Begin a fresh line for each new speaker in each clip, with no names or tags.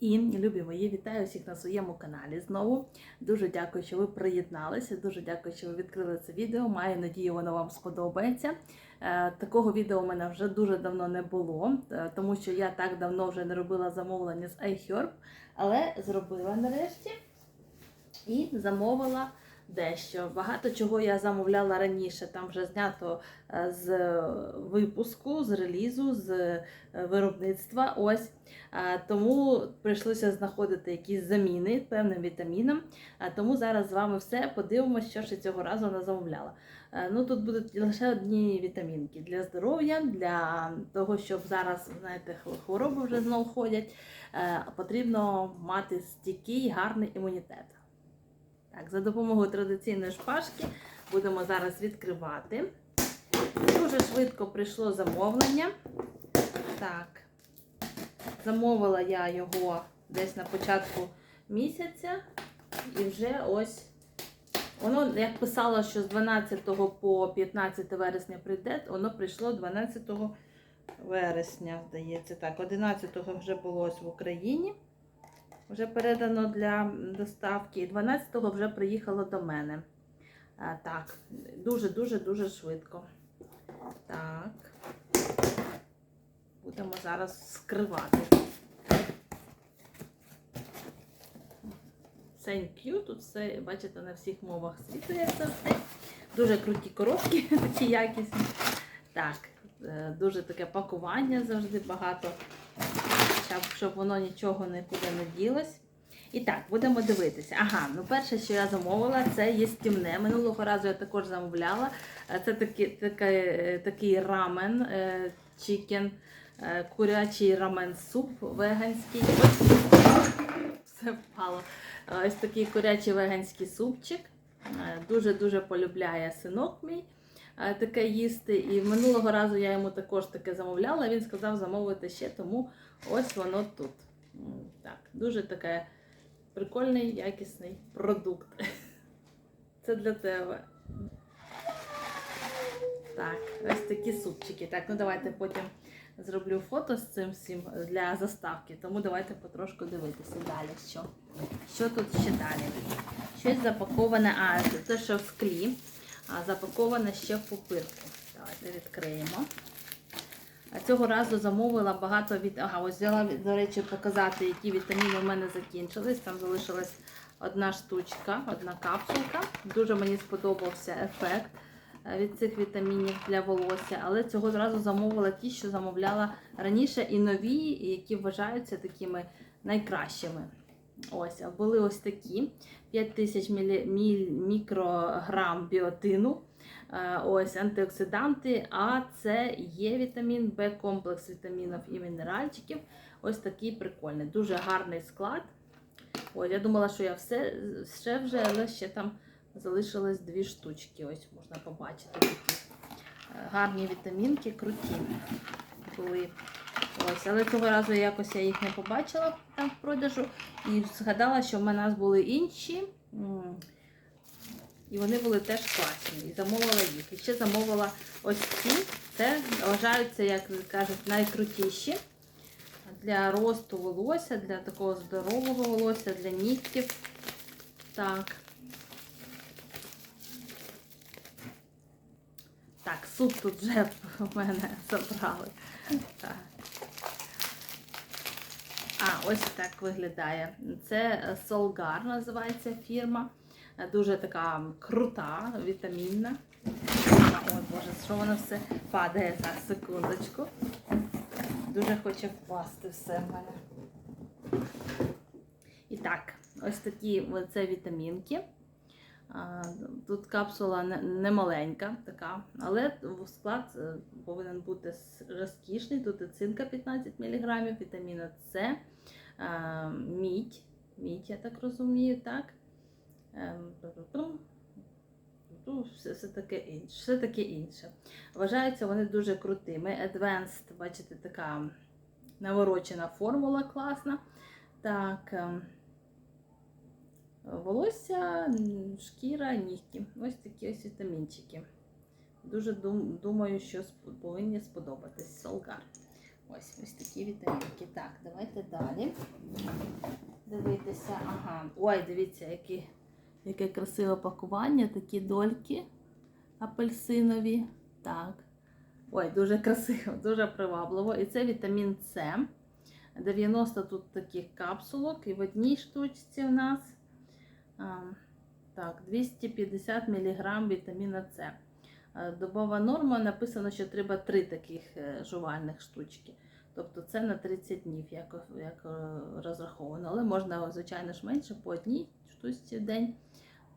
І любі мої, вітаю всіх на своєму каналі знову. Дуже дякую, що ви приєдналися. Дуже дякую, що ви відкрили це відео. Маю надію, воно вам сподобається. Е, Такого відео у мене вже дуже давно не було, е, тому що я так давно вже не робила замовлення з iHerb, але зробила нарешті і замовила дещо. Багато чого я замовляла раніше, там вже знято е, з випуску, з релізу, з е, виробництва. Ось. Тому прийшлося знаходити якісь заміни певним вітамінам. Е, Тому зараз з вами все подивимося, що я цього разу не замовляла. Е, Ну, тут будуть лише одні вітамінки для здоров'я, для того, щоб зараз, знаєте, хвороби вже знов ходять. Потрібно мати стійкий, гарний імунітет. Так, за допомогою традиційної шпажки будемо зараз відкривати. Дуже швидко прийшло замовлення. Так, замовила я його десь на початку місяця. І вже ось воно, як писало, що з 12 по 15 вересня прийде, воно прийшло 12 вересня, здається. Так, 11 вже було ось в Україні. Вже передано для доставки. І 12-го вже приїхало до мене. А, так, дуже-дуже-дуже швидко. Так. Будемо зараз скривати. Thank you. Тут все, бачите, на всіх мовах світу це все. Дуже круті коробки, такі якісні. Так, е, дуже таке пакування завжди багато щоб, щоб воно нічого нікуди не ділось. І так, будемо дивитися. Ага, ну перше, що я замовила, це є стімне. Минулого разу я також замовляла. Е, Це такий, такий, такий рамен, е, чікен, е, курячий рамен суп веганський. Все впало. Е, Ось такий курячий веганський супчик. Е, Дуже-дуже полюбляє синок мій е, таке їсти. І минулого разу я йому також таке замовляла. Він сказав замовити ще, тому ось воно тут. Так, дуже таке прикольний, якісний продукт. Це для тебе. Так, ось такі супчики. Так, ну давайте потім зроблю фото з цим всім для заставки. Тому давайте потрошку дивитися далі. Що, що тут ще далі? Щось запаковане, а те, що в склі, а запаковане ще в пупирку. Давайте відкриємо. А цього разу замовила багато від. Ага, ось взяла, до речі, показати, які вітаміни в мене закінчились. Там залишилась одна штучка, одна капсулка. Дуже мені сподобався ефект е, від цих вітамінів для волосся. Але цього разу замовила ті, що замовляла раніше, і нові, які вважаються такими найкращими. Ось, були ось такі 5000 мікрограм біотину. Е, Ось антиоксиданти, А, С, Є вітамін, Б, комплекс вітамінів і мінеральчиків. Ось такий прикольний. Дуже гарний склад. Ось, я думала, що я все ще вже, але ще там залишилось дві штучки. Ось можна побачити такі е, гарні вітамінки, круті були. Ось, але цього разу якось я їх не побачила там в продажу і згадала, що в мене були інші. І вони були теж класні. І замовила їх. І ще замовила ось ці. Це вважаються, як кажуть, найкрутіші для росту волосся, для такого здорового волосся, для нігтів. Так. Так, суп тут вже в мене забрали. Так. А, ось так виглядає. Це Solgar називається фірма. Дуже така крута, вітамінна. Ой, Боже, що воно все падає за секундочку. Дуже хоче впасти все в мене. І так, ось такі це вітамінки. Тут капсула не- маленька, така, але склад е, повинен бути розкішний. Тут і цинка 15 мг, вітаміна С, мідь, мідь, я так розумію, так. Ем. Все, все, таке інше, все таке інше. Вважаються вони дуже крутими. Advanced, бачите, така наворочена формула класна. Так, ем, волосся, шкіра, нігті. Ось такі ось вітамінчики. Дуже дум, думаю, що повинні сподобатись. Солгар. Ось ось такі вітамінки. Так, давайте далі. Дивитися. Ага. Ой, дивіться, які, яке красиве пакування, такі дольки апельсинові. Так. Ой, дуже красиво, дуже привабливо. І це вітамін С. 90 тут таких капсулок, і в одній штучці у нас так, 250 мг вітаміна С. Добова норма написано, що треба 3 таких е, жувальних штучки. Тобто це на 30 днів, як, як е, розраховано. Але можна, звичайно ж, менше по одній штучці в день.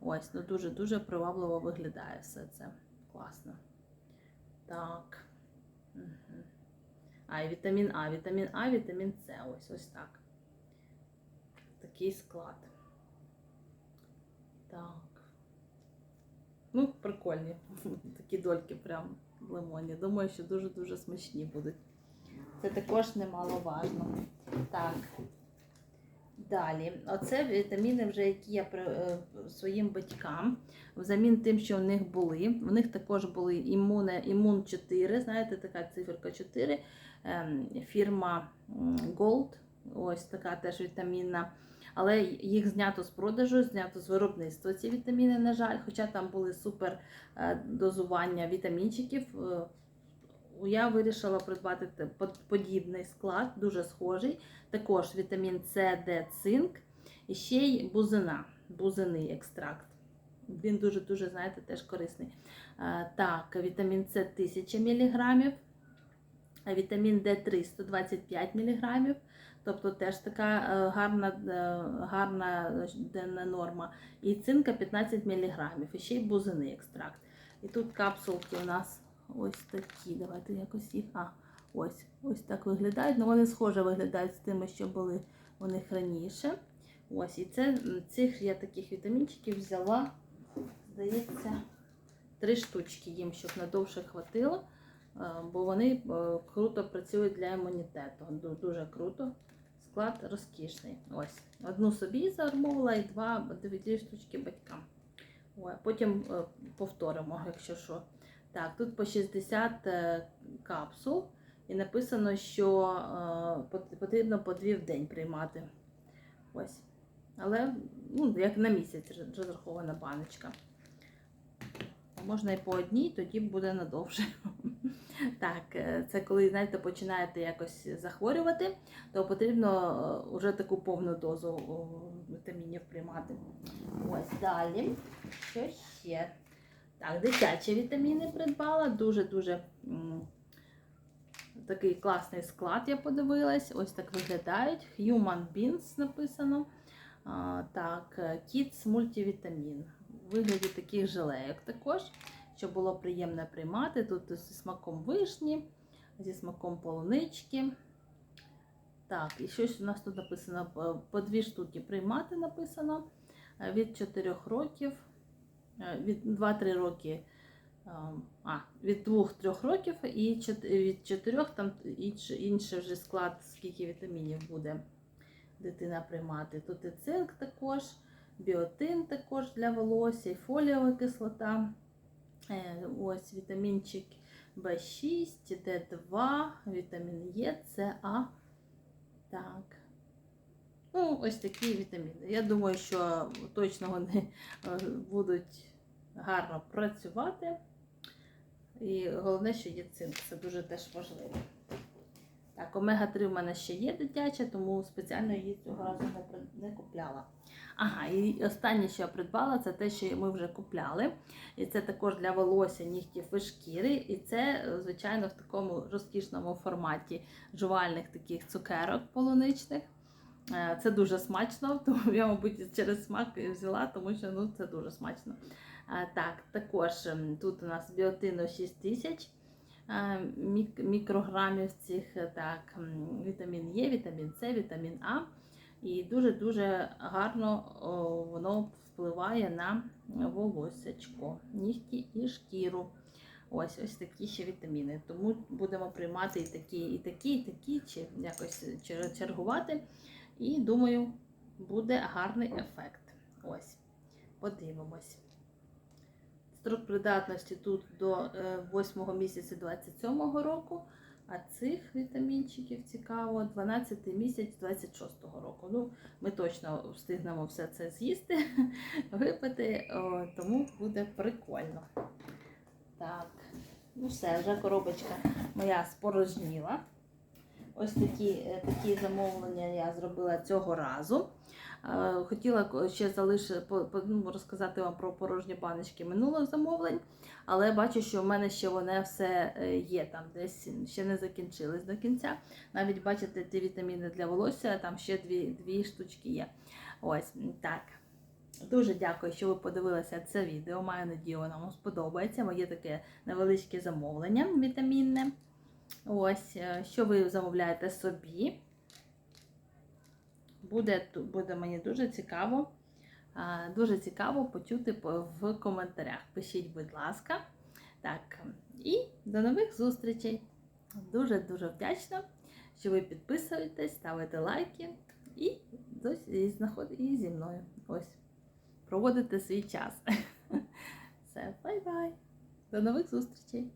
Ось, ну дуже-дуже привабливо виглядає все це. Класно. Так. А, і вітамін А, вітамін А, вітамін С. Ось ось так. Такий склад. Так. Ну, прикольні. Такі дольки прям в лимоні. Думаю, що дуже-дуже смачні будуть. Це також немаловажно. Так. Далі, оце вітаміни, вже які я при, е, своїм батькам, взамін тим, що в них були. В них також були імуне, імун 4, знаєте, така циферка 4, ем, фірма Gold, ось така теж вітамінна. Але їх знято з продажу, знято з виробництва ці вітаміни, на жаль, хоча там були супер е, дозування вітамінчиків. Я вирішила придбати подібний склад, дуже схожий. Також вітамін С, Д, цинк і ще й бузина, бузиний екстракт. Він дуже-дуже, знаєте, теж корисний. Е, Так, вітамін С 1000 мг, вітамін Д3 125 мг. Тобто теж така е, гарна, е, гарна денна норма. І цинка 15 мг. І ще й бузиний екстракт. І тут капсулки у нас ось такі. Давайте якось їх. А, ось, ось так виглядають. Ну, вони схоже виглядають з тими, що були у них раніше. Ось, і це цих я таких вітамінчиків взяла, здається, три штучки їм, щоб надовше хватило. е, Бо вони е, круто працюють для імунітету. Дуже круто. Склад розкішний. Ось. Одну собі замовила і два дві штучки батькам. Потім е, повторимо, якщо що. Так, тут по 60 е, капсул. І написано, що е, потрібно по дві в день приймати. Ось. Але ну, як на місяць розрахована баночка. Можна і по одній, тоді буде надовше. Так, е, це коли, знаєте, починаєте якось захворювати, то потрібно вже таку повну дозу вітамінів приймати. Ось далі. Що ще? Так, дитячі вітаміни придбала. Дуже-дуже такий класний склад, я подивилась. Ось так виглядають. Human Beans написано. А, так, Kids мультивітамін. Вигляді таких жилейок також, щоб було приємно приймати. Тут зі смаком вишні, зі смаком полунички. Так, і щось у нас тут написано по- дві штуки приймати написано від 4 років, від 2-3 роки. е, А, від 2-3 років і від 4 там інший вже склад, скільки вітамінів буде дитина приймати. Тут і цинк також, біотин також для волосся, і фоліова кислота. Е, Ось вітамінчик В6, Д2, вітамін Е, С, А. Ось такі вітаміни. Я думаю, що точно вони е, будуть гарно працювати. І головне, що є цинк, це дуже теж важливо. Так, омега-3 в мене ще є дитяча, тому спеціально її цього разу не, не купляла. Ага, і останнє, що я придбала, це те, що ми вже купляли. І це також для волосся, нігтів і шкіри. І це, е, звичайно, в такому розкішному форматі жувальних таких цукерок полуничних. Е, Це дуже смачно, тому я, мабуть, через смак взяла, тому що ну, це дуже смачно. Е, Так, також ем, тут у нас біотину 6000 е, мікрограмів цих так, вітамін Е, вітамін С, вітамін А. І дуже-дуже гарно воно впливає на волосячко, нігті і шкіру. Ось ось такі ще вітаміни. Тому будемо приймати і такі, і такі, і такі, чи якось чергувати. І думаю, буде гарний ефект. Ось, подивимось. Строк придатності тут до 8 місяця 27 року, А цих вітамінчиків цікаво 12 місяць 26-го року. Ну, ми точно встигнемо все це з'їсти, випити, тому буде прикольно. Так, ну все, вже коробочка моя спорожніла. Ось такі, е, такі замовлення я зробила цього разу. Е, Хотіла ще по- ну, розказати вам про порожні баночки минулих замовлень, але бачу, що в мене ще вони все е, є там, десь ще не закінчились до кінця. Навіть бачите, ті вітаміни для волосся, там ще дві, дві штучки є. Ось так. Дуже дякую, що ви подивилися це відео. Маю надію, воно вам сподобається. Моє таке невеличке замовлення вітамінне. Ось, е, що ви замовляєте собі. Буде, буде мені дуже цікаво. Дуже цікаво почути в коментарях. Пишіть, будь ласка. Так, і до нових зустрічей. Дуже-дуже вдячна, що ви підписуєтесь, ставите лайки і, дось- і, знаход... і зі мною. Ось. Проводите свій час. Все, бай-бай. До нових зустрічей!